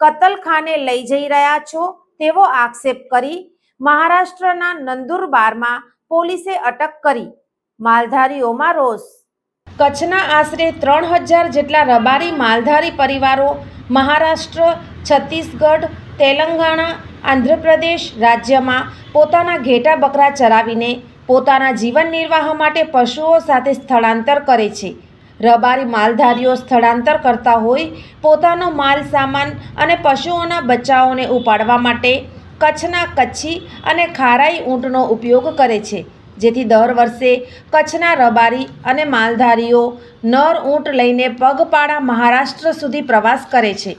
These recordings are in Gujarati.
કતલખાને લઈ જઈ રહ્યા છો તેવો આક્ષેપ કરી મહારાષ્ટ્રના નંદુરબારમાં પોલીસે અટક કરી. માલધારીઓમાં રોષ. કચ્છના આશરે ત્રણ હજાર જેટલા રબારી માલધારી પરિવારો મહારાષ્ટ્ર, છત્તીસગઢ, તેલંગાણા, આંધ્રપ્રદેશ રાજ્યમાં પોતાના ઘેટા બકરા ચરાવીને પોતાના જીવન નિર્વાહ માટે પશુઓ સાથે સ્થળાંતર કરે છે. રબારી માલધારીઓ સ્થળાંતર કરતા હોય પોતાનો માલ સામાન અને પશુઓના બચ્ચાઓને ઉપાડવા માટે કચ્છના કચ્છી અને ખારાઈ ઊંટનો ઉપયોગ કરે છે. જેથી દર વર્ષે કચ્છના રબારી અને માલધારીઓ નર ઊંટ લઈને પગપાળા મહારાષ્ટ્ર સુધી પ્રવાસ કરે છે.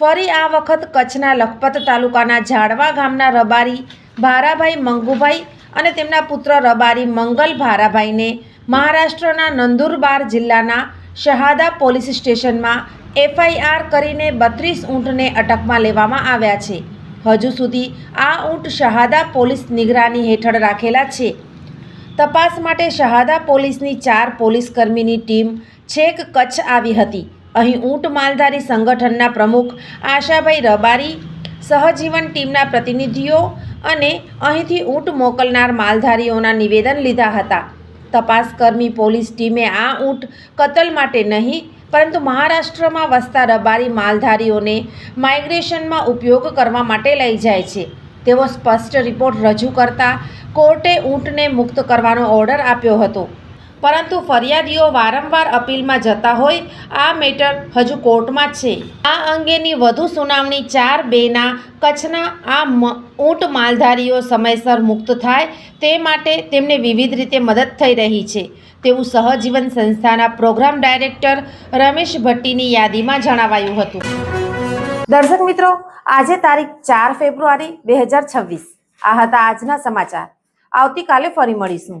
ફરી આ વખત કચ્છના લખપત તાલુકાના ઝાડવા ગામના રબારી ભારાભાઈ મંગુભાઈ અને તેમના પુત્ર રબારી મંગલ ભારાભાઈને મહારાષ્ટ્રના નંદુરબાર જિલ્લાના શહાદા પોલીસ સ્ટેશનમાં એફઆઈઆર કરીને બત્રીસ ઊંટને અટકમાં લેવામાં આવ્યા છે. હજુ સુધી આ ઊંટ શહાદા પોલીસ નિગરાની હેઠળ રાખેલા છે. તપાસ માટે શહાદા પોલીસની ચાર પોલીસકર્મીની ટીમ છેક કચ્છ આવી હતી. અહીં ઊંટ માલધારી સંગઠનના પ્રમુખ આશાભાઈ રબારી, સહજીવન ટીમના પ્રતિનિધિઓ અને અહીંથી ઊંટ મોકલનાર માલધારીઓના નિવેદન લીધા હતા. તપાસકર્મી પોલીસ ટીમે આ ઊંટ કતલ માટે નહીં, પરંતુ મહારાષ્ટ્રમાં વસતા રબારી માલધારીઓને માઇગ્રેશનમાં ઉપયોગ કરવા માટે લઈ જાય છે. તેવો સ્પષ્ટ રિપોર્ટ રજૂ કરતા કોર્ટે ઊંટને મુક્ત કરવાનો ઓર્ડર આપ્યો હતો. પરંતુ ફરિયાદીઓ વારંવાર અપીલમાં જતા હોય, આ મેટર હજુ કોર્ટમાં છે. આ અંગેની વધુ સુનાવણી ચાર બેના કચ્છના આ ઊંટ માલધારીઓ સમયસર મુક્ત થાય, તે માટે તેમને વિવિધ રીતે મદદ થઈ રહી છે. તેવું સહજીવન સંસ્થાના પ્રોગ્રામ ડાયરેક્ટર રમેશ ભટ્ટીની યાદીમાં જણાવાયું હતું. દર્શક મિત્રો, આજે તારીખ ચાર ફેબ્રુઆરી બે હજાર છવ્વીસ. આ હતા આજના સમાચાર. આવતીકાલે ફરી મળીશું.